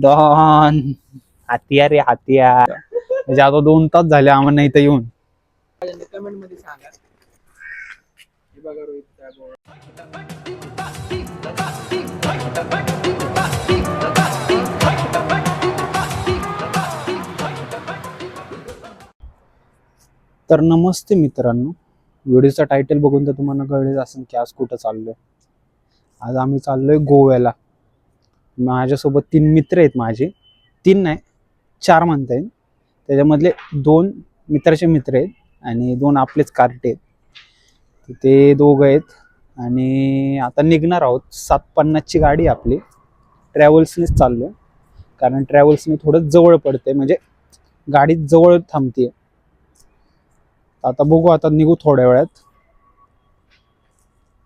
Don. हातियार रे हातियार. म्हणजे आता दोन तास झाले आम्हाला इथं येऊन. कमेंटमध्ये सांगा हे बघा रोहित साहेब तर नमस्ते मित्रांनो. व्हिडिओचा टायटल बघून तर तुम्हाला कळलेच असेल की आज कुठं चाललोय. आज आम्ही चाललोय गोव्याला. माझ्यासोबत तीन मित्र आहेत माझे. तीन नाही चार म्हणता येईल. त्याच्यामधले दोन मित्राचे मित्र आहेत आणि दोन आपलेच कार्टे आहेत. ते दोघं आहेत आणि आता निघणार आहोत. सात पन्नासची गाडी आपली. ट्रॅव्हल्सनेच आहे कारण ट्रॅव्हल्सने थोडं जवळ पडते म्हणजे गाडी जवळ थांबते आता बघू आता निघू थोड्या वेळात.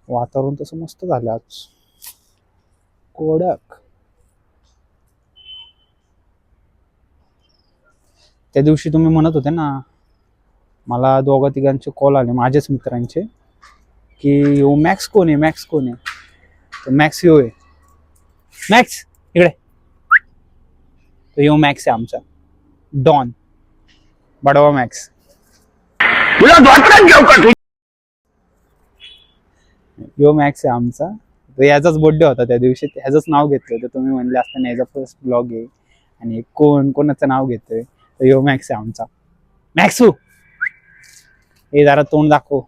वातावरण तसं मस्त झालं आज. कोडक. त्या दिवशी तुम्ही म्हणत होते ना मला दोघा तिघांचे कॉल आले माझ्याच मित्रांचे की यो मॅक्स कोण आहे? मॅक्स कोण आहे? तर मॅक्स यो आहे मॅक्स इकडे. तर यो मॅक्स आहे आमचा. डॉन बडवा मॅक्स यो मॅक्स आहे आमचा. तर याचाच बर्थडे होता त्या दिवशी. ह्याचंच नाव घेतलं तर तुम्ही म्हणले असताना याचा फर्स्ट ब्लॉग आहे. आणि कोण कोणाचं नाव घेतोय? तर यो मॅक्स आहे आमचा. मॅक्सू हे जरा तोंड दाखव.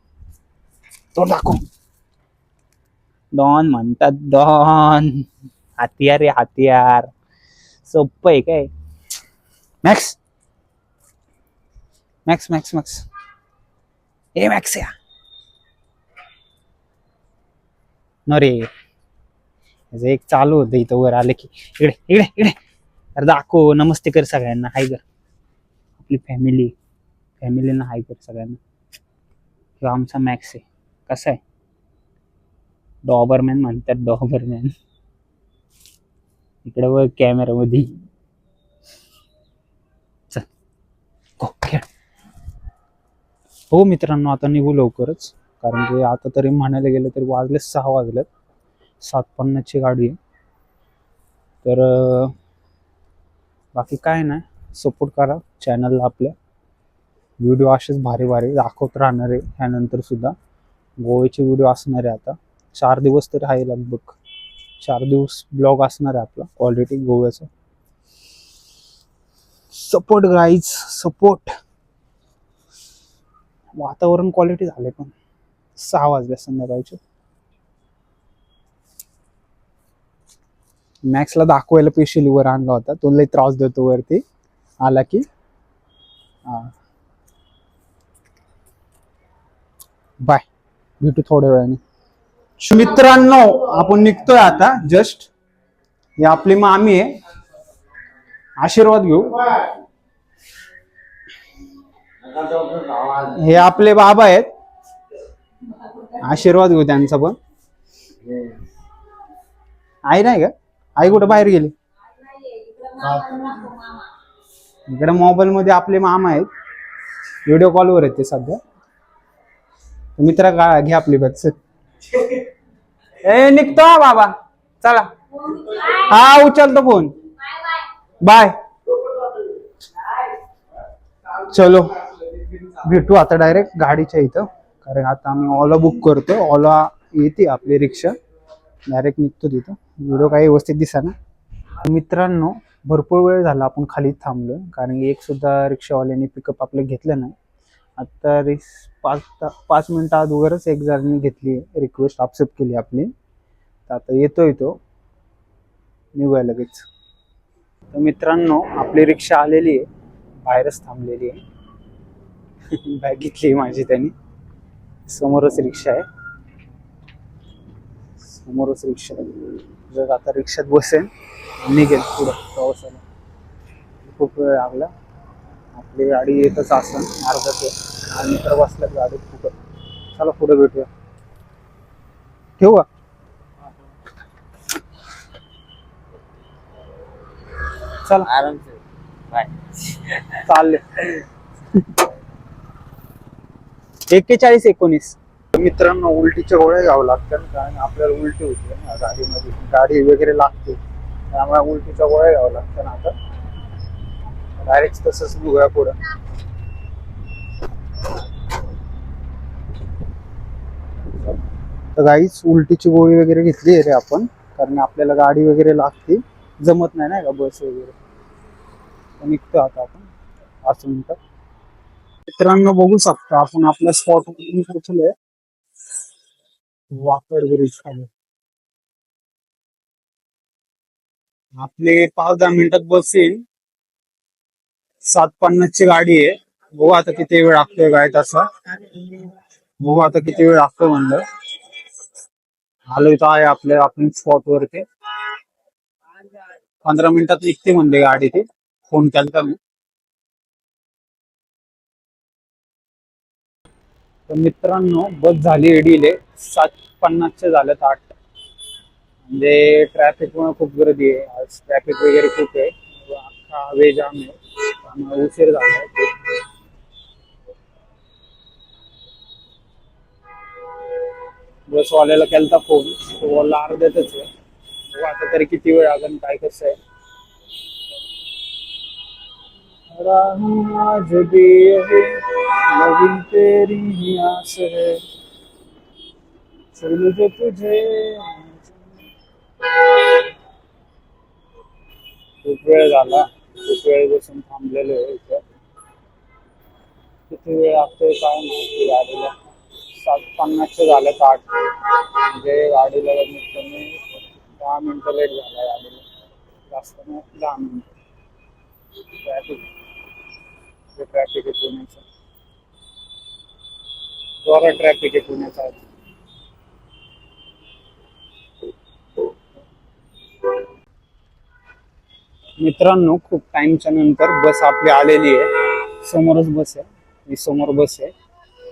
तोंड दाखव. डॉन म्हणतात डॉन. हातियार रे हातियार सोप्प आहे काय? मॅक्स मॅक्स मॅक्स मॅक्स ए मॅक्स या न रे. एक चालू होतं इथं वर आले की. इकडे इकडे इकडे. अरे दाखव नमस्ते कर सगळ्यांना. हाय कर आपली फॅमिली फॅमिलीना हाय कर सगळ्यांना. किंवा आमचा मॅक्स आहे. कसा आहे? डॉबरमॅन म्हणतात डॉबरमॅन इकडे वर कॅमेरामध्ये चल. हो हो मित्रांनो आता निघू लवकरच. कारण की आता तरी म्हणायला गेलं तरी वाजले सहा वाजलेत. सात पन्नासची गाडी आहे. तर बाकी काय नाही. सपोर्ट करा. चॅनलला आपल्या. व्हिडिओ असेच भारी भारी दाखवत राहणार आहे ह्यानंतर सुद्धा. गोव्याचे व्हिडिओ असणार आहे आता. चार दिवस तरी आहे लगभग चार दिवस ब्लॉग असणार आहे आपला. क्वालिटी गोव्याचा. सपोर्ट गाईज सपोर्ट वातावरण क्वालिटी झाले पण. सहा वाजल्या संध्याकाळचे. मॅक्सला दाखवायला पेशली वर आणला होता. तो लई त्रास देतो वरती. आला की? हा. बाय. भेटू थोड्या वेळाने. मित्रांनो आपण निघतोय आता. जस्ट हे आपली मामी आहे. आशीर्वाद घेऊ. हे आपले बाबा आहेत. आशीर्वाद घेऊ त्यांचा पण. आई नाही का? आई कुठं बाहेर गेली? इकडे मोबाईल मध्ये आपले मामा आहेत. व्हिडिओ कॉलवर आहेत ते सध्या. मित्र का घ्या आपली बॅग ए निघतो हा बाबा. चला. हा उचलतो फोन बाय चलो. भेटू आता डायरेक्ट गाडीच्या इथं. कारण आता आम्ही ओला बुक करतो ओला येते आपली रिक्षा. डायरेक्ट निघतो तिथं. व्हिडिओ काही व्यवस्थित दिसा ना मित्रांनो भरपूर वेळ झाला आपण खाली थांबलो. कारण की एक सुद्धा रिक्षावाल्याने पिकअप आपलं घेतलं नाही. आता रिक्स पाच ता- पाच मिनटं अगोदरच एक जणांनी घेतली रिक्वेस्ट एक्सेप्ट केली आपली. तर आता येतोय तो. निघूया लगेच. तर मित्रांनो आपली रिक्षा आलेली आहे. बाहेरच थांबलेली आहे. बॅग घेतली माझी त्यांनी. समोरच रिक्षा आहे. समोरच रिक्षा आहे. जर आता रिक्षात बसेन निघेल पुढं प्रवासाला. खूप वेळ लागला. आपली गाडी येतच असन अर्धा ते. आणि तर बसल्यात गाडीत फुकट चला पुढे भेटूया. ठेवू का? चला. आराम से बाय. चालले. एक्केचाळीस एकोणीस. मित्रांनो उलटीच्या गोळ्या घ्यावं लागतात कारण आपल्याला उलटी होते ना गाडीमध्ये गाडी वगैरे लागते. त्यामुळे उलटीच्या गोळ्या घ्यावं लागतं ना आता. डायरेक्ट तसंच बघूया पुढं. तर गाईच उलटीची गोळी वगैरे घेतली आहे रे आपण कारण आपल्याला गाडी वगैरे लागते. जमत नाही ना का बस वगैरे? निघतो आता आपण. पाच मिनिटं. मित्रांनो बघू शकतो आपण आपल्या स्पॉट पोहोचलोय वाकड ब्रिज खाली आपले पाच दहा मिनिटात बस येईल सात पन्नास ची गाडी आहे. बघू आता किती वेळ लागतोय काय तसा. बघू आता किती वेळ लागतोय म्हणलं. आलो इथं आहे आपल्या आपण स्पॉट वरती. पंधरा मिनिटात निघते म्हणले गाडी ती. फोन केला मी. तर मित्रांनो बस झाली एडीले सात पन्नासच्या झालेत आठ. म्हणजे ट्रॅफिक पण खूप गर्दी आहे. आज ट्रॅफिक वगैरे खूप आहे. अख्खा वे जाम आहे. त्यामुळे उशीर झाला बसवाल्याला केलता फोन तो बोलला अर्ध्यातच आहे. आता तरी किती वेळ लागेल काय कसं आहे. राहू आज भी यही लगी तेरी ही आस है। चल मुझे तुझे। खूप वेळ झाला खूप वेळ बसून थांबलेलो आहे इथं. किती वेळ लागतोय काय माहिती गाडीला. सात पन्नासचे झाले आठ. म्हणजे गाडीला कमीत कमी दहा मिनिटं लेट झाला गाडीला. जास्त नाही दहा मिनिटं. ट्रॅफिक ट्रॅफिक आहे पुण्याचा. द्वारा ट्रॅफिक आहे पुण्याचा. मित्रांनो खूप टाइमच्या नंतर बस आपली आलेली आहे. समोरच बस आहे. ही समोर बस आहे.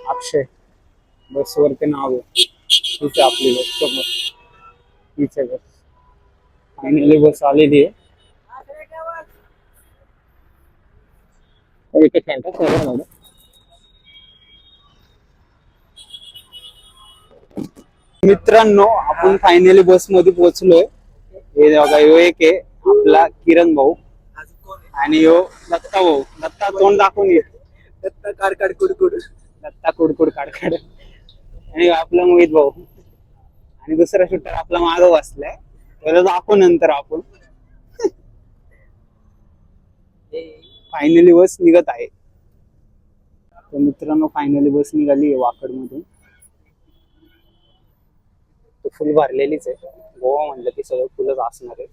अक्षय बसवरती नाव आहे. हीच आपली बस समोर. हीच आहे बस. फायनली बस आलेली आहे. एक मध्ये मित्रांनो आपण फायनली बसमध्ये पोहोचलोय. हे बघा ह्यो एक आहे आपला किरण भाऊ? आणि ह्यो दत्ता भाऊ. दत्ता तोंड दाखवून घे. दत्ता कारकाड कुडकुड. दत्ता कुडकुड काडकाड आणि आपला मोहित भाऊ. आणि दुसरा शूटर आपला मागं बसलाय. त्याला दाखवू नंतर आपण. फायनली बस निघत आहे. तर मित्रांनो फायनली बस निघाली आहे वाकड मधून तो फुल भरलेलीच आहे. गोवा म्हणलं की सगळं फुलच असणार आहे.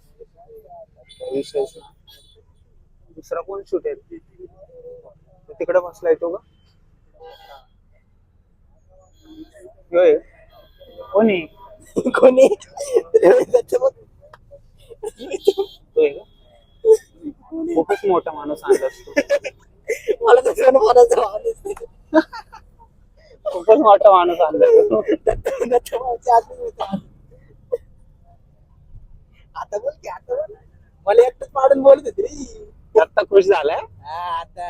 दुसरा कोण शूट आहे? तो तिकडे बसलाय तो का. कोण? कोणी दत्ता बघ. तो आहे का खूपच मोठा माणूस आणला असतो मला तसं म्हणायचं माणूस नाही. खूपच मोठा माणूस आणला असतो. दत्ता दत्ता भाऊच्या आतून होता. आता बोल की आता बोल मला एकटंच पाडून बोलत होती रे आत्ता खुश झालाय हा, आता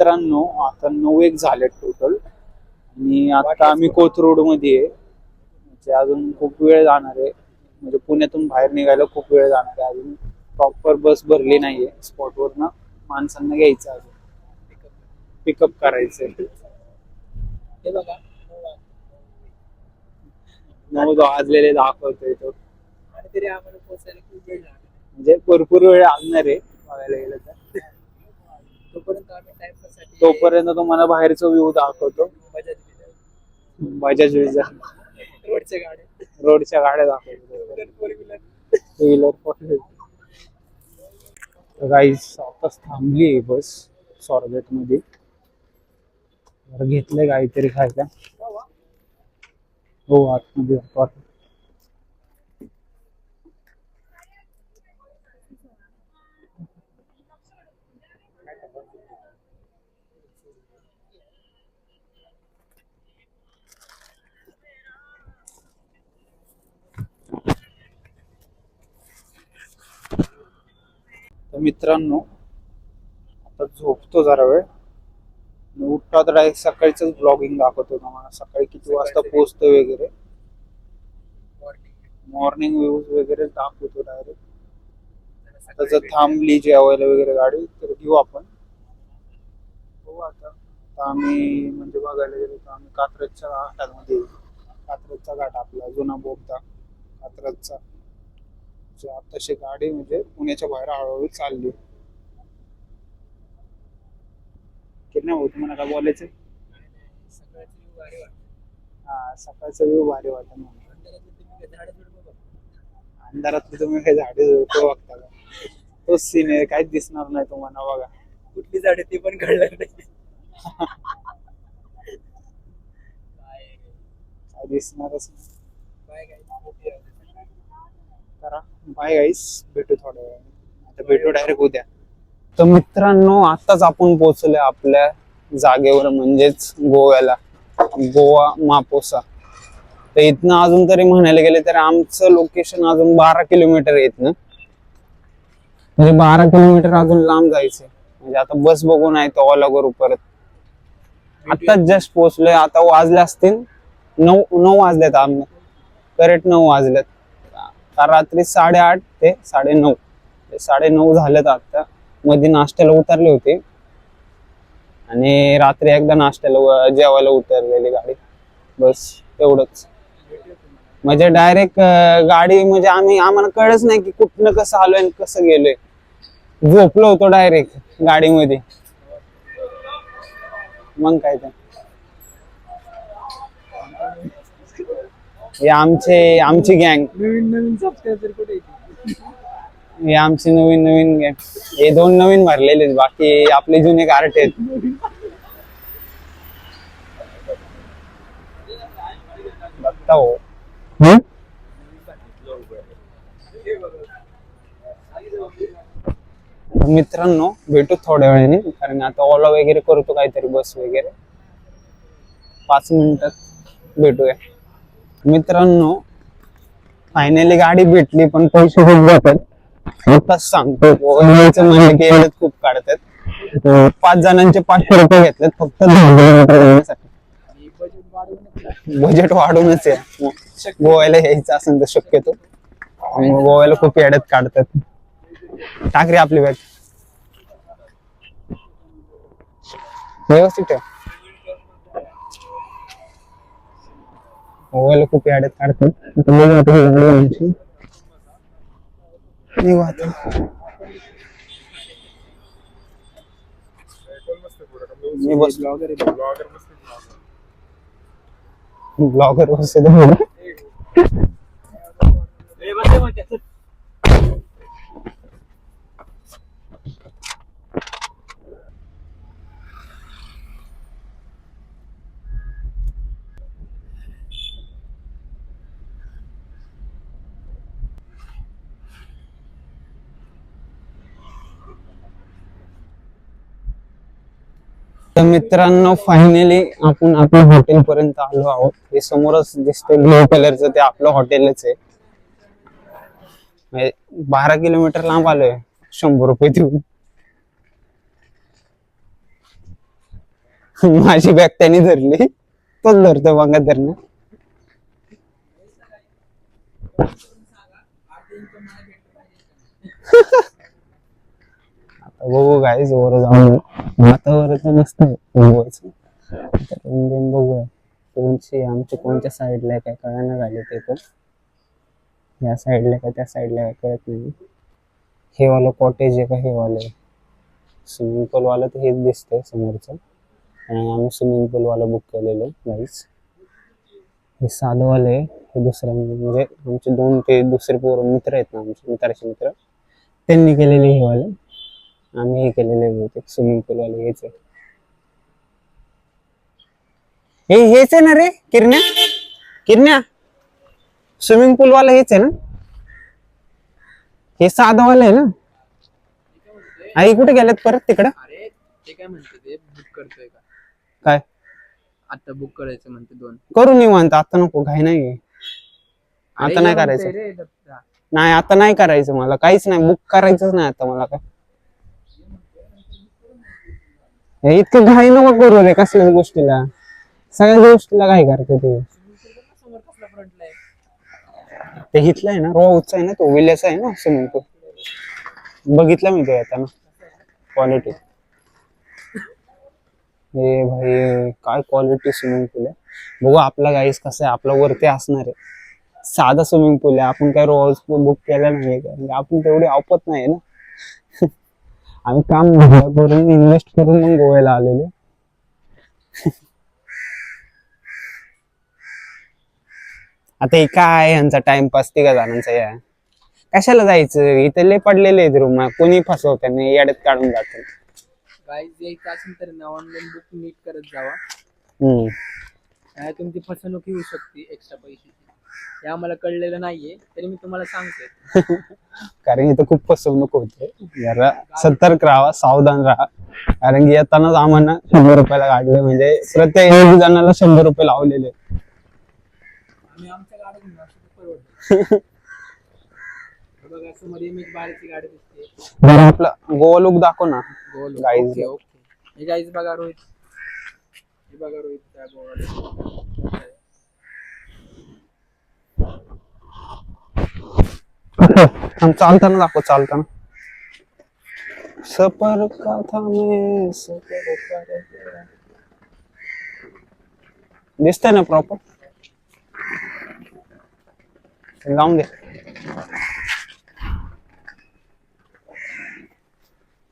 मित्रांनो आता नऊ एक झाले टोटल आणि आता आम्ही कोथरूडमध्ये आहे. म्हणजे अजून खूप वेळ जाणार आहे. म्हणजे पुण्यातून बाहेर निघायला खूप वेळ जाणार आहे. अजून प्रॉपर बस भरली नाहीये स्पॉटवर ना माणसांना घ्यायचं अजून. पिकअप करायचंय. हे बघा. नऊ वाजलेले दाखवतोय तो. आणि तरी आम्हाला पोचायला खूप वेळ लागला. म्हणजे भरपूर वेळ लागणार आहे बघायला गेलं तर. तोपर्यंत आम्ही टाइमपाससाठी तोपर्यंत तुम्हाला बाहेरचा व्ह्यू दाखवतो. बजाज. बजाज विजा रोडच्या गाड्या रोडच्या गाड्या दाखवतो. Four wheeler two wheeler four guys आताच थांबली आहे बस स्वारगेटमध्ये घेतलंय काहीतरी खायला. हो आतमध्ये. तर मित्रांनो आता झोपतो जरा वेळ. उठतो आता डायरेक्ट सकाळच ब्लॉगिंग दाखवतो तुम्हाला. सकाळी किती वाजता पोहोचतो वगैरे. मॉर्निंग व्ह्यूज वगैरे दाखवतो डायरेक्ट आता जर थांबली जेवायला वगैरे गाडी तर घेऊ आपण. हो आता. आम्ही म्हणजे बघायला गेलो तर आम्ही कात्रजच्या घाटामध्ये. कात्रजचा घाट आपला जुना बोगदा. कात्रजचा. जे आताशी गाडी म्हणजे पुण्याच्या बाहेर हळूहळू चालली. किती भाऊ तुम्हाला काय बोलायचं हा सकाळचा व्ह्यू भारी वाटत अंधारात तुम्ही काही झाडे झुडपं बघता का? तोच सीन आहे काहीच दिसणार नाही तुम्हाला बघा. कुठली झाडे ते पण कळलं नाही. काय दिसणारच नाही. काय काय? करा बाय गाईस भेटू थोड्या वेळाने. आता भेटू डायरेक्ट उद्या. तर मित्रांनो आताच आपण पोहोचले आपल्या जागेवर म्हणजेच गोव्याला. गोवा मापोसा. तर इथनं अजून तरी म्हणायला गेले तर आमचं लोकेशन अजून बारा किलोमीटर आहे इथनं. म्हणजे बारा किलोमीटर अजून लांब जायचंय. म्हणजे आता बस बघून आहे तो ओला करू परत. आताच जस्ट पोहोचलोय. आता वाजले असतील नऊ नऊ वाजलेत आम्ही. करेक्ट नऊ वाजलेत. काल रात्री साडेआठ ते साडे नऊ साडे नऊ झालेत आता. मध्ये नाश्त्याला उतरले होते. आणि रात्री एकदा नाश्त्याला जेवायला उतरलेली गाडी. बस एवढंच. म्हणजे डायरेक्ट गाडी म्हणजे आम्ही आम्हाला कळच नाही की कुठनं कसं आलोय आणि कसं गेलोय. झोपलो होतो डायरेक्ट गाडीमध्ये. मग काय तर. हे आमचे आमची गँग नवीन नवीन सबस्क्रायबर कुठे येते हे आमचे नवीन नवीन गँग हे दोन नवीन भरलेले आहेत बाकी आपले जुने कार्ट आहेत. बघता हो? तर मित्रांनो भेटू थोड्या वेळाने कारण आता ओला वगैरे करतो काहीतरी बस वगैरे. पाच मिनिटात भेटूया. मित्रांनो फायनली गाडी भेटली पण पैसे खूप जातात. आताच सांगतो गोव्याचं म्हणलं की खूप काढतात. पाच जणांचे पाचशे रुपये घेतलेत फक्त दहा किलोमीटर बजेट वाढूनच आहे. गोव्याला यायचं असेल तर शक्यतो. आणि गोव्याला खूप येड्यात काढतात. टाकरी आपली बॅग. व्यवस्थित ठेव. गोव्याला खूप याड्यात काढतात आता बघू आता ही गाडी आमची. निघू आता. मी बस. ब्लॉगर ब्लॉगर बसते तर मित्रांनो फायनली आपण आपल्या हॉटेल पर्यंत आलो आहोत. हे समोरच दिसतंय ब्लू कलरचं ते आपलं हॉटेलच आहे. म्हणजे बारा किलोमीटर लांब आलोय शंभर रुपये देऊन. माझी बॅग त्यांनी धरली. तोच धरतो बघा धरणं. बघू काय वर जाऊन. वातावरण तर मस्त आहे. दोन बघूया. कोणची आमच्या कोणत्या साईडला काय कळायला झाले ते पण. या साईडला का त्या साईडला काय कळत नाही. हे वालं कॉटेज आहे का हे वालं स्विमिंग पूल वालं तर हेच दिसतंय समोरचं. आणि आम्ही स्विमिंग पूल वाला बुक केलेलं गाईस हे साधं वालं आहे हे दुसरं म्हणजे आमचे दोन ते दुसरे पोरं मित्र आहेत ना आमचे मित्राचे मित्र. त्यांनी केलेले हे वाले. आम्ही हे केलेले बहुतेक स्विमिंग पूल वाले हेच आहे हे हेच आहे ना रे किरण्या? किरण्या? स्विमिंग पूल वाला हेच आहे ना? हे साधं वाला आहे ना? आई कुठे गेल्यात परत तिकडं? अरे ते काय म्हणते ते बुक करतोय का? काय? आता बुक करायचं म्हणते दोन. करू निवांत आता नको घाई नाही आता नाही करायचं. नाही आता नाही करायचं मला काहीच नाही बुक करायचंच नाही आता मला काय हे इतकं घाई नको करू रे कसल्याच गोष्टीला. सगळ्या गोष्टीला घाई करते ते. समोर आहे ते हिथलं ना रोजचा आहे ना तो विल्याचा आहे ना स्विमिंग पूल बघितलं मी तो येताना क्वालिटी हे भाई काय क्वालिटी स्विमिंग पूल आहे. बघू आपला गाईस कसं आहे आपला वरती असणार आहे. साधा स्विमिंग पूल आहे आपण काय रोज बुक केला नाही कारण आपण तेवढी आवपत नाही ना. आम्ही काम करून इन्व्हेस्ट करून मग गोव्याला आलेले. आता हे काय यांचा टाइमपास तिघा जणांचा या. कशाला जायचं? इथे लय पडलेले आहेत रूम कोणी फसवत नाही. याड्यात काढून जात. गाईज यायचं असेल तर ना ऑनलाईन बुक नीट करत जावा. हम्म. नाही तुमची फसवणूक होऊ शकते एक्स्ट्रा पैशाची. हे आम्हाला कळलेलं नाहीये तरी मी तुम्हाला सांगते कारण इथं खूप फसवणूक होते. जरा सतर्क राहा सावधान राहा. कारण की येतानाच आम्हाला शंभर रुपयाला काढले म्हणजे प्रत्येक एक जणाला शंभर रुपये लावलेले. आम्ही आमच्या गाडीत घेऊन असतो तर परवडतं बघा समोर एम एच बाराची गाडी दिसते. बरं आपला गोवा लुक दाखव ना. Guys. Okay okay. हे गाईज बघा रोहित. हे बघा रोहित त्या गोवाला. चालताना दाखव चालताना. सपर कथा था सफर दिसतंय ना प्रॉपर लावून दे.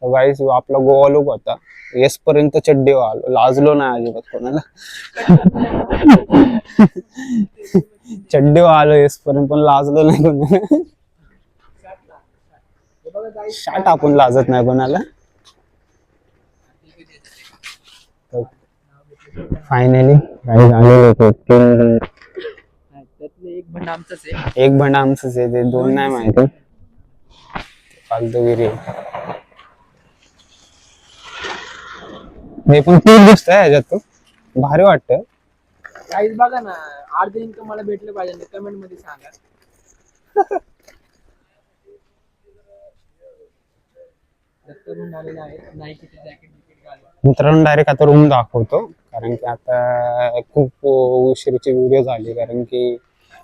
गाईस आपला गोवा लोक होता. येस पर्यंत चड्डे आलो लाजलो नाही अजिबात कोणाला. चड्डे आलो येस पर्यंत पण लाजलो नाही कोणाला. शाट आपण लाजत नाही कोणाला. फायनली काही होते तीन एक भंड आमचंच आहे. एक भंड आमचंच आहे. ते दोन नाही माहिती. फालतूगिरी आहे. हे पण खूप दिसत आहे ह्याच्यात तो. भारी वाटत. काहीच बघा ना अर्ध इन्कम मला भेटलं पाहिजे. कमेंटमध्ये सांगा. जॅकेट बिकेट घालून. मित्रांनो डायरेक्ट आता रूम दाखवतो. कारण की आता खूप उशिरीची व्हिडिओ झाली. कारण की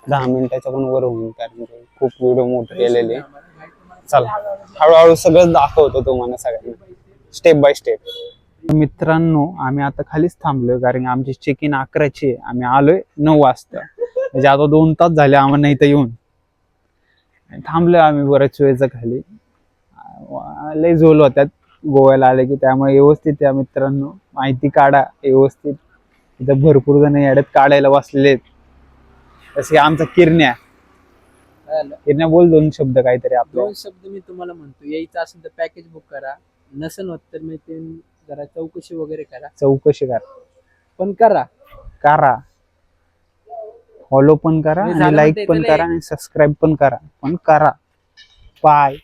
दहा मिनिटाच्या पण वर होईल कारण की खूप व्हिडिओ मोठे गेलेले. चला हळूहळू सगळं दाखवतो तुम्हाला सगळ्यांना. स्टेप बाय स्टेप मित्रांनो आम्ही आता खालीच थांबलोय. कारण की आमची चेक इन अकराची आहे. आम्ही आलोय नऊ वाजता. म्हणजे आता दोन तास झाले आम्हाला इथं येऊन. थांबलोय आम्ही बऱ्याच वेळेचं खाली. लय झोल होत्यात गोव्याला आले की त्यामुळे व्यवस्थित या मित्रांनो. माहिती काढा व्यवस्थित. इथं भरपूर जण याड्यात काढायला बसलेले आहेत. जसे की आमचा किरण्या? किरण्या बोल दोन शब्द काहीतरी आपल्या दोन शब्द मी तुम्हाला म्हणतो. यायचं असेल तर पॅकेज बुक करा. नसन होत तर मी ते जरा चौकशी वगैरे करा. चौकशी करा. पण करा. करा. फॉलो पण करा आणि लाईक पण त्याला करा आणि सबस्क्राईब पण करा. पण करा. बाय